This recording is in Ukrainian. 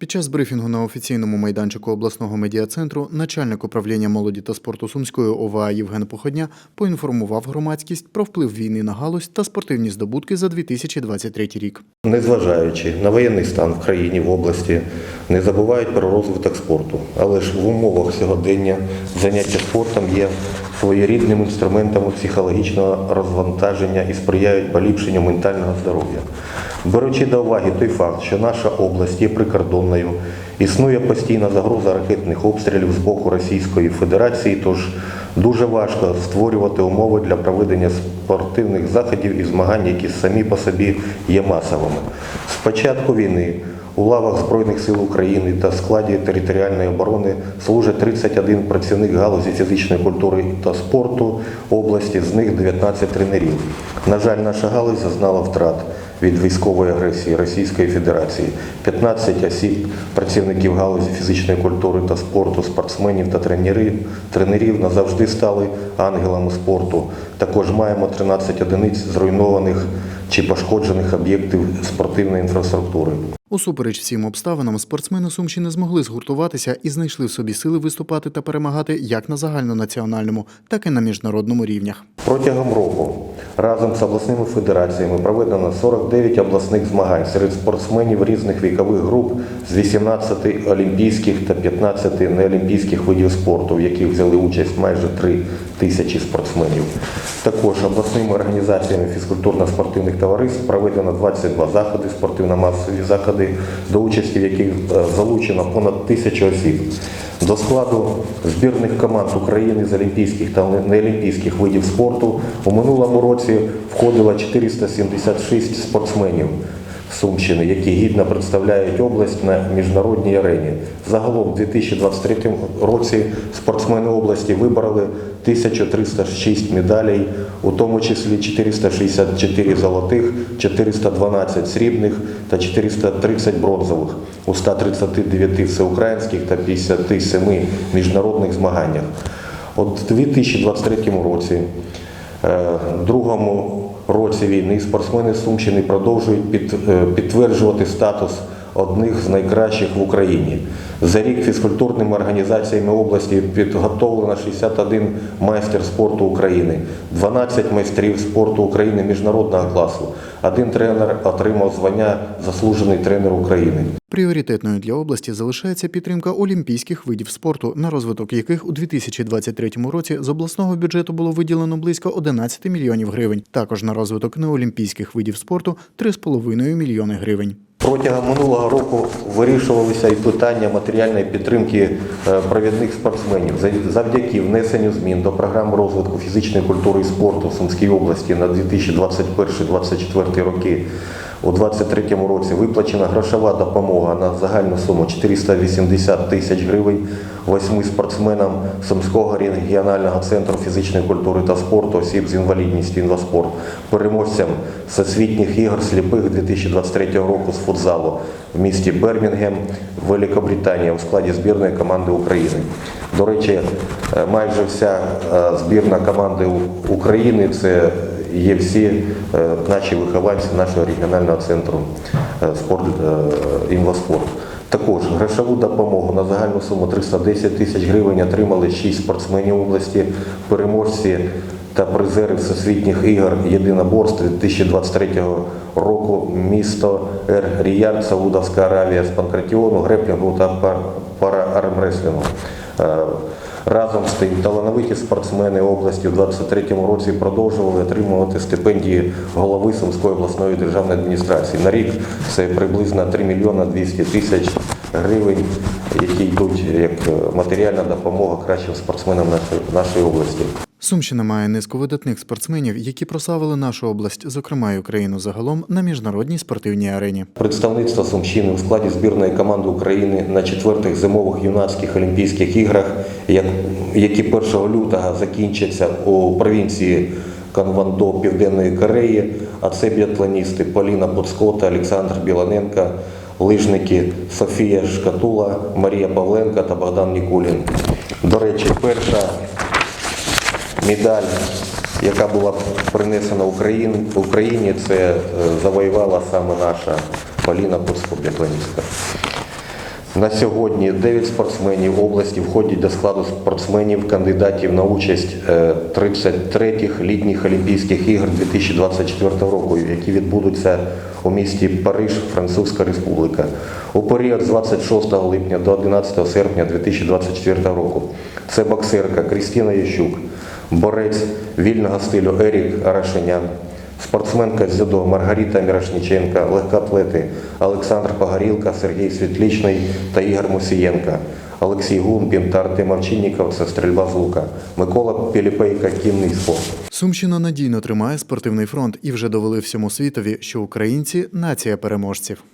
Під час брифінгу на офіційному майданчику обласного медіа-центру начальник управління молоді та спорту Сумської ОВА Євген Походня поінформував громадськість про вплив війни на галузь та спортивні здобутки за 2023 рік. Незважаючи на воєнний стан в країні в області, не забувають про розвиток спорту. Але ж в умовах сьогодення заняття спортом є своєрідним інструментом психологічного розвантаження і сприяють поліпшенню ментального здоров'я. Беручи до уваги той факт, що наша область є прикордонною, існує постійна загроза ракетних обстрілів з боку Російської Федерації, тож дуже важко створювати умови для проведення спортивних заходів і змагань, які самі по собі є масовими. З початку війни у лавах Збройних сил України та складі територіальної оборони служить 31 працівник галузі фізичної культури та спорту області, з них 19 тренерів. На жаль, наша галузь зазнала втрат від військової агресії Російської Федерації. 15 осіб працівників галузі фізичної культури та спорту, спортсменів та тренерів, тренерів назавжди стали ангелами спорту. Також маємо 13 одиниць зруйнованих чи пошкоджених об'єктів спортивної інфраструктури. Усупереч всім обставинам, спортсмени Сумщини змогли згуртуватися і знайшли в собі сили виступати та перемагати як на загальнонаціональному, так і на міжнародному рівнях. Протягом року разом з обласними федераціями проведено 49 обласних змагань серед спортсменів різних вікових груп з 18 олімпійських та 15 неолімпійських видів спорту, в яких взяли участь майже 3 тисячі спортсменів. Також обласними організаціями фізкультурно-спортивних товариств проведено 22 заходи, спортивно-масові заходи, до участі в яких е, залучено понад тисячу осіб. До складу збірних команд України з олімпійських та неолімпійських видів спорту у минулому році входило 476 спортсменів Сумщини, які гідно представляють область на міжнародній арені. Загалом у 2023 році спортсмени області вибороли 1306 медалей, у тому числі 464 золотих, 412 срібних та 430 бронзових у 139 всеукраїнських та 57 міжнародних змаганнях. От у 2023 році, е, другому році війни, спортсмени Сумщини продовжують е, підтверджувати статус одних з найкращих в Україні. За рік фізкультурними організаціями області підготовлено 61 майстер спорту України, 12 майстрів спорту України міжнародного класу. Один тренер отримав звання Заслужений тренер України. Пріоритетною для області залишається підтримка олімпійських видів спорту, на розвиток яких у 2023 році з обласного бюджету було виділено близько 11 мільйонів гривень. Також на розвиток неолімпійських видів спорту 3,5 мільйони гривень. Протягом минулого року вирішувалися і питання матеріальної підтримки е, провідних спортсменів. Завдяки внесенню змін до програми розвитку фізичної культури і спорту в Сумській області на 2021-2024 роки. У 2023 році виплачена грошова допомога на загальну суму 480 тисяч гривень восьми спортсменам Сумського регіонального центру фізичної культури та спорту осіб з інвалідністю інваспорт, переможцям всесвітніх ігор сліпих 2023 року з футзалу в місті Бермінгем, Великобританія у складі збірної команди України. До речі, е, майже вся е, збірна команди України це є всі е, наші вихованці нашого регіонального центру спорт. Також грошову допомогу на загальну суму 310 тисяч гривень отримали 6 спортсменів області, переможці та призери всесвітніх ігор єдиноборств 2023 року місто Ер Ріяд, Саудовська Аравія з панкратіону, греплінгу та пар- параармреслінгу. Разом з тим, талановиті спортсмени області в 2023 році продовжували отримувати стипендії голови Сумської обласної державної адміністрації. На рік це приблизно 3 мільйона 200 тисяч гривень, які йдуть як матеріальна допомога кращим спортсменам нашої області. Сумщина має низку видатних спортсменів, які прославили нашу область, зокрема й Україну загалом, на міжнародній спортивній арені. Представництво Сумщини у складі збірної команди України на четвертих зимових юнацьких Олімпійських іграх, як- які 1 лютого закінчаться у провінції Канвандо Південної Кореї. А це біатлоністи Поліна Буцко Олександр Білоненко, лижники Софія Шкатула, Марія Павленко та Богдан Нікулін. До речі, перша медаль, яка була принесена Україні, це е, завоювала саме наша Поліна біатлоністка. На сьогодні 9 спортсменів області входять до складу спортсменів, кандидатів на участь е, 33-х літніх Олімпійських ігор 2024 року, які відбудуться у місті Париж, Французька Республіка. У період з 26 липня до 11 серпня 2024 року. Це боксерка Крістіна Ющук, борець вільного стилю Ерік Арашенян, Спортсменка з дзюдо Маргарита Мірошніченка, легкоатлети Олександр Погорілка, Сергій Світлічний та Ігор Мусієнка, Олексій Гумпін та Артем Овчинніков – це стрільба з лука, Микола Піліпейко – кінний спорт. Сумщина надійно тримає спортивний фронт і вже довели всьому світові, що українці нація переможців.